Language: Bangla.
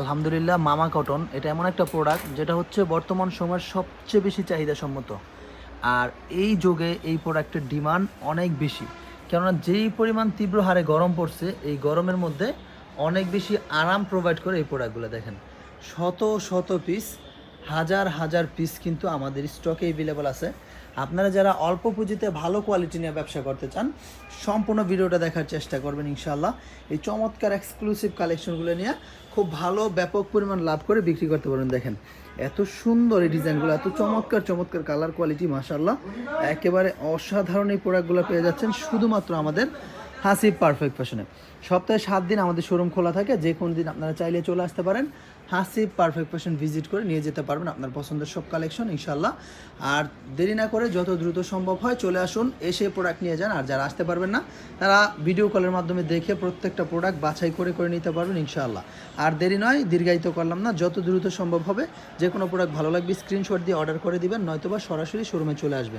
আলহামদুলিল্লাহ, মামা কটন এটা এমন একটা প্রোডাক্ট যেটা হচ্ছে বর্তমান সময়ের সবচেয়ে বেশি চাহিদাসম্মত। আর এই যুগে এই প্রোডাক্টের ডিমান্ড অনেক বেশি। কেননা যেই পরিমাণ তীব্র হারে গরম পড়ছে, এই গরমের মধ্যে অনেক বেশি আরাম প্রোভাইড করে এই প্রোডাক্টগুলো দেখেন। শত শত পিস হাজার হাজার পিস কিন্তু আমাদের স্টকে অ্যাভেলেবল আছে। আপনারা যারা অল্প পুঁজিতে ভালো কোয়ালিটি নিয়ে ব্যবসা করতে চান, সম্পূর্ণ ভিডিওটা দেখার চেষ্টা করবেন ইনশাল্লাহ এই চমৎকার এক্সক্লুসিভ কালেকশনগুলো নিয়ে খুব ভালো ব্যাপক পরিমাণ লাভ করে বিক্রি করতে পারবেন দেখেন, এত সুন্দর এই ডিজাইনগুলো এত চমৎকার চমৎকার কালার কোয়ালিটি মাসাল্লাহ একেবারে অসাধারণ এই প্রোডাক্টগুলো পেয়ে যাচ্ছেন। শুধুমাত্র আমাদের হাসিব পারফেক্ট ফ্যাশনে সপ্তাহে সাত দিন আমাদের শোরুম খোলা থাকে, যে কোনো দিন আপনারা চাইলে চলে আসতে পারেন। হাসিব পারফেক্ট ফ্যাশন ভিজিট করে নিয়ে যেতে পারবেন আপনার পছন্দের সব কালেকশন ইনশাল্লাহ আর দেরি না করে যত দ্রুত সম্ভব হয় চলে আসুন, এসে প্রোডাক্ট নিয়ে যান। আর যারা আসতে পারবেন না, তারা ভিডিও কলের মাধ্যমে দেখে প্রত্যেকটা প্রোডাক্ট বাছাই করে করে নিতে পারবেন, ইনশাআল্লাহ। আর দেরি নয়, দীর্ঘায়িত করলাম না, যত দ্রুত সম্ভব হবে, যে কোনো প্রোডাক্ট ভালো লাগবে স্ক্রিনশট দিয়ে অর্ডার করে দিবেন, নয়তোবা সরাসরি শোরুমে চলে আসবেন।